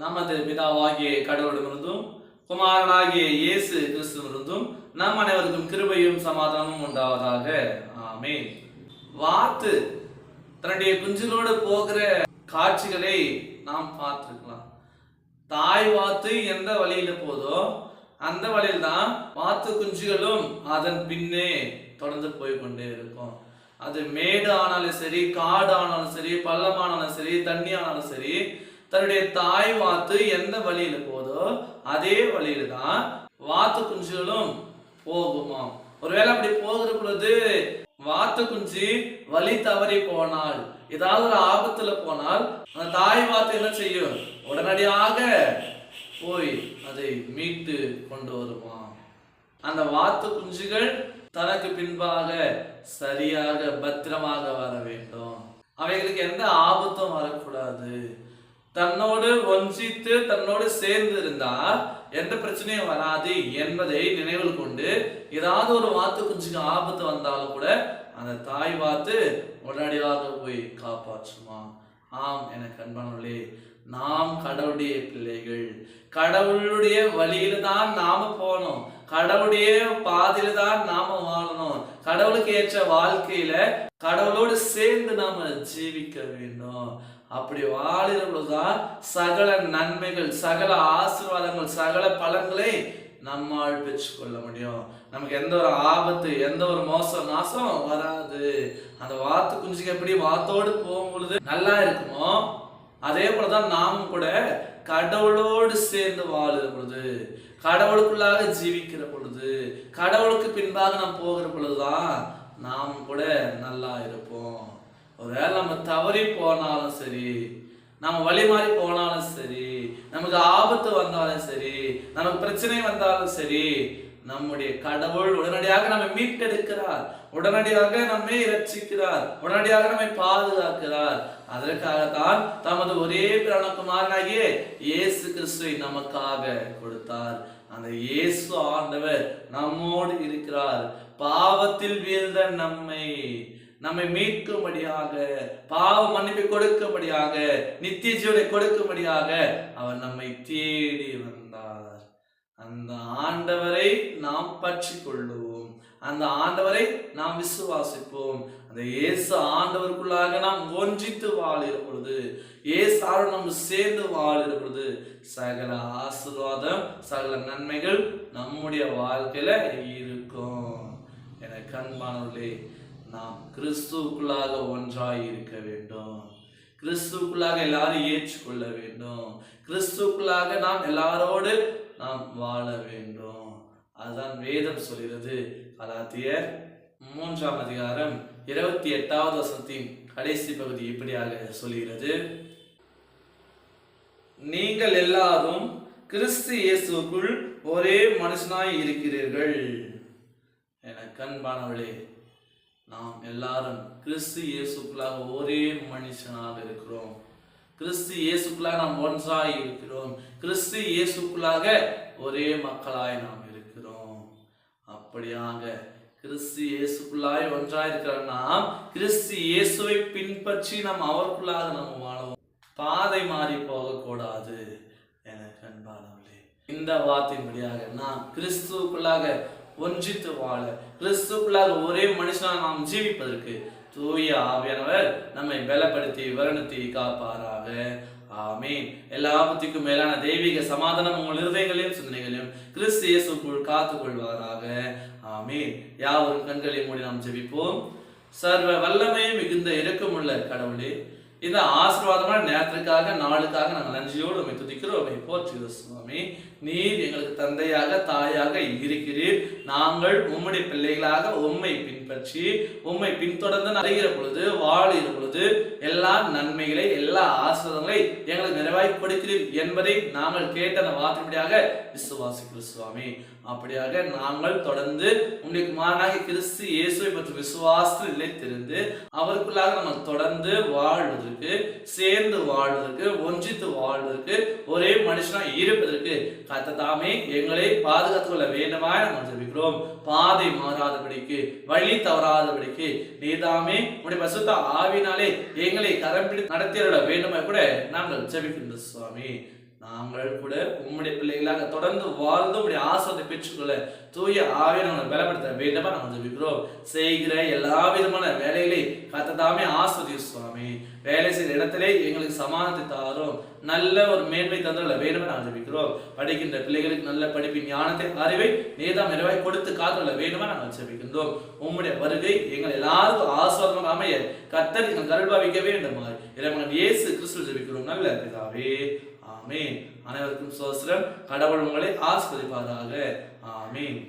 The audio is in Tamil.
நமது பிதாவாகிய கடவுளிடமிருந்தும் குமாரனாகிய இயேசு கிறிஸ்துவிலிருந்தும் நம் அனைவருக்கும் கிருபையும் சமாதானமும் உண்டாவதாக. ஆமே வாத்து தன்னுடைய குஞ்சுகளோடு போகிற காட்சிகளை நாம் பார்த்திருக்கலாம். தாய் வாத்து எந்த வழியில போதோ அந்த வழியில் தான் வாத்து குஞ்சுகளும் அதன் பின்னே தொடர்ந்து போய் கொண்டே இருக்கும். அது மேடு ஆனாலும் சரி காடு ஆனாலும் சரி பள்ளமானாலும் சரி தண்ணி ஆனாலும் சரி தன்னுடைய தாய் வாத்து எந்த வழியில போதோ அதே வழியில தான் வாத்து குஞ்சுகளும் போகுமாம். ஒருவேளை அப்படி போகிற பொழுது வாத்து குஞ்சு வழி தவறி போனால் ஏதாவது ஒரு ஆபத்துல போனால் அந்த தாய் வாத்து என்ன செய்யும்? உடனடியாக போய் அதை மீட்டு கொண்டு வருமா அந்த வாத்து குஞ்சுகள் தனக்கு பின்பாக சரியாக பத்திரமாக வர வேண்டும். அவைகளுக்கு எந்த ஆபத்தும் வரக்கூடாது. தன்னோடு ஒன்றித்து தன்னோடு சேர்ந்து இருந்தால் எந்த பிரச்சனையும் வராது என்பதை நினைவில் கொண்டு ஏதாவது ஒரு வாத்து குஞ்சுக்கு ஆபத்து வந்தாலும் கூட அந்த தாய் வாத்து உடனடியாக போய் காப்பாற்றுமா? ஆம் எனக்கு அன்பானவர்களே நாம் கடவுளுடைய பிள்ளைகள். கடவுளுடைய வழியில தான் நாம போகணும். கடவுளுடைய பாதையில தான் நாம வாழணும். கடவுளுக்கு ஏற்ற வாழ்க்கையில கடவுளோடு சேர்ந்து நாம ஜீவிக்க வேண்டும். அப்படி வாழுகிற பொழுதுதான் சகல நன்மைகள் சகல ஆசீர்வாதங்கள் சகல பலன்களை நம்மால் பெற்றுக்கொள்ள முடியும். நமக்கு எந்த ஒரு ஆபத்து எந்த ஒரு மோசம் நாசம் வராது. அந்த வாத்து குஞ்சுக்கு எப்படி வாத்தோடு போகும் பொழுது நல்லா இருக்குமோ அதே போலதான் நாமும் கூட கடவுளோடு சேர்ந்து வாழுகிற பொழுது கடவுளுக்குள்ளாக ஜீவிக்கிற பொழுது கடவுளுக்கு பின்பாக நாம் போகிற பொழுதுதான் நாம் கூட நல்லா இருப்போம். தவறி போனாலும் சரி நம்ம வழி மாறி போனாலும் சரி நமக்கு ஆபத்து வந்தாலும் சரி நமக்கு பிரச்சனை வந்தாலும் சரி நம்முடைய கடவுள் உடனடியாக நம்மை மீட்டெடுக்கிறார். உடனடியாக நம்மை இரட்சிக்கிறார். உடனடியாக நம்மை பாதுகாக்கிறார். அதற்காகத்தான் தமது ஒரே பிரணக்குமாரனாகிய இயேசு கிறிஸ்துவை நமக்காக கொடுத்தார். அந்த இயேசு ஆண்டவர் நம்மோடு இருக்கிறார். பாவத்தில் வீழ்ந்த நம்மை நம்மை மீட்கும்படியாக பாவ மன்னிப்பை கொடுக்கும்படியாக நித்திய ஜீவனை கொடுக்கும்படியாக அவர் நம்மை தேடி வந்தார். அந்த ஆண்டவரை நாம் பற்றி கொள்ளுவோம் அந்த ஆண்டவரை நாம் விசுவாசிப்போம். அந்த இயேசு ஆண்டவருக்குள்ளாக நாம் ஒன்றித்து வாழுகிற பொழுது இயேசாவோடு நம்ம சேர்ந்து வாழுகிற பொழுது சகல ஆசீர்வாதம் சகல நன்மைகள் நம்முடைய வாழ்க்கையில இருக்கும். என கண்பானவர்களே நாம் கிறிஸ்துவுக்குள்ளாக ஒன்றாய் இருக்க வேண்டும். கிறிஸ்துவுக்குள்ளாக எல்லாரும் ஏற்றுக்கொள்ள வேண்டும். கிறிஸ்துவுக்குள்ளாக நாம் எல்லாரோடு நாம் வாழ வேண்டும். அதுதான் வேதம் சொல்கிறது. கலாத்தியர் மூன்றாம் அதிகாரம் இருபத்தி எட்டாவது வசத்தின் கடைசி பகுதி இப்படியாக சொல்கிறது. நீங்கள் எல்லாரும் கிறிஸ்து இயேசுக்குள் ஒரே மனுஷனாய் இருக்கிறீர்கள். என கண்பானவளே நாம் எல்லாரும் கிறிஸ்து இயேசுக்குள்ளாக ஒரே மனுஷனாக இருக்கிறோம். கிறிஸ்து இயேசுக்குள்ளாக நாம் ஒன்றாய் இருக்கிறோம். கிறிஸ்து இயேசுக்குள்ளாக ஒரே மக்களாய் நாம் இருக்கிறோம். அப்படியாக கிறிஸ்து இயேசுக்குள்ளாய் ஒன்றாய் இருக்கிற நாம் கிறிஸ்து இயேசுவை பின்பற்றி நாம் அவருக்குள்ளாக நாம் வாழவும். பாதை மாறி போகக்கூடாது. என கண்பானவர்களே இந்த வார்த்தையின்படியாக நாம் கிறிஸ்துவுக்குள்ளாக ஒன்றித்து வாழ. கிறிஸ்துக்குள்ளாக ஒரே மனுஷனாக நாம் ஜீவிப்பதற்கு தூய ஆவியானவர் நம்மை பலப்படுத்தி வருணத்தி காப்பாராக. ஆமீன். எல்லாவற்றுக்கும் மேலான தெய்வீக சமாதானம் உங்கள் இருதயங்களையும் சிந்தனைகளையும் கிறிஸ்து இயேசுக்குள் காத்துக் கொள்வாராக ஆமீன். யாவரும் கண்களை மூடி நாம் ஜெபிப்போம். சர்வ வல்லமை மிகுந்த இறக்கமுள்ள கடவுளே இந்த ஆசீர்வாதமான நேரத்திற்காக நாளுக்காக நாங்கள் நன்றியோடு உண்மை துதிக்கிறோம். உண்மை போற்றுகிறோம் சுவாமி நீர் எங்களுக்கு தந்தையாக தாயாக இருக்கிறீர். நாங்கள் உம்முடைய பிள்ளைகளாக உம்மை பின்பற்றி உம்மை பின்தொடர்ந்து நிறைகிற பொழுது வாழுகிற பொழுது எல்லா நன்மைகளை எல்லா ஆசிரதங்களை எங்களுக்கு நிறைவாய் கொடுக்கிறீர் என்பதை நாங்கள் கேட்ட அந்த வார்த்தைப்படியாக விசுவாசிக்கிறோம் சுவாமி அப்படியாக நாங்கள் தொடர்ந்து உங்களுடைய குமாரனாக கிறிஸ்து இயேசுவை பற்றி விசுவாசத்தில் நிலைத்திருந்து அவருக்குள்ளாக நம்ம தொடர்ந்து வாழ்வதற்கு சேர்ந்து வாழ்வதற்கு ஒன்றித்து வாழ்வதற்கு ஒரே மனுஷனா இருப்பதற்கு கத்த தாமே எங்களை பாதுகாத்துக் கொள்ள வேண்டுமாய் நம்ம ஜெபிக்கிறோம் பாதை மாறாதபடிக்கு வழி தவறாதபடிக்கு நீதாமே உடைய பசுத்த ஆவினாலே எங்களை கரம் பிடி நடத்திட வேண்டுமாய் கூட நாங்கள் ஜெபிக்கின்றோம் சுவாமி. நாங்கள் கூட உம்முடைய பிள்ளைகளாக தொடர்ந்து வாழ்ந்து உடைய ஆசிரத்தை பெற்றுக்கொள்ள தூய ஆவியனை பலப்படுத்த வேண்டுமா நாங்கள் ஜெபிக்கிறோம். செய்கிற எல்லா விதமான வேலைகளை கத்ததாமே ஆஸ்வதி சுவாமி. வேலை செய்கிற இடத்திலே எங்களுக்கு சமானத்தை தாரும். நல்ல ஒரு மேன்மை தந்துள்ள வேண்டுமா நாங்கள் ஜெபிக்கிறோம். படிக்கின்ற பிள்ளைகளுக்கு நல்ல படிப்பின் ஞானத்தை அறிவை நீதாம் நிறைவாய் கொடுத்து காத்துள்ள வேண்டுமா நாங்கள் ஜெபிக்கின்றோம். உம்முடைய வருகை எங்கள் எல்லாருக்கும் ஆஸ்வாதமாக அமைய கத்தர் எங்கள் கருள்பாவிக்க வேண்டுமாய். இறைவன் இயேசு கிறிஸ்து ஜெபிக்கிறோம். நல்ல பிதாவே ஆமீன். அனைவருக்கும் சோஸ்திரம் கடவுள் உங்களை ஆஸ்வதிப்பாராக ஆமீன்.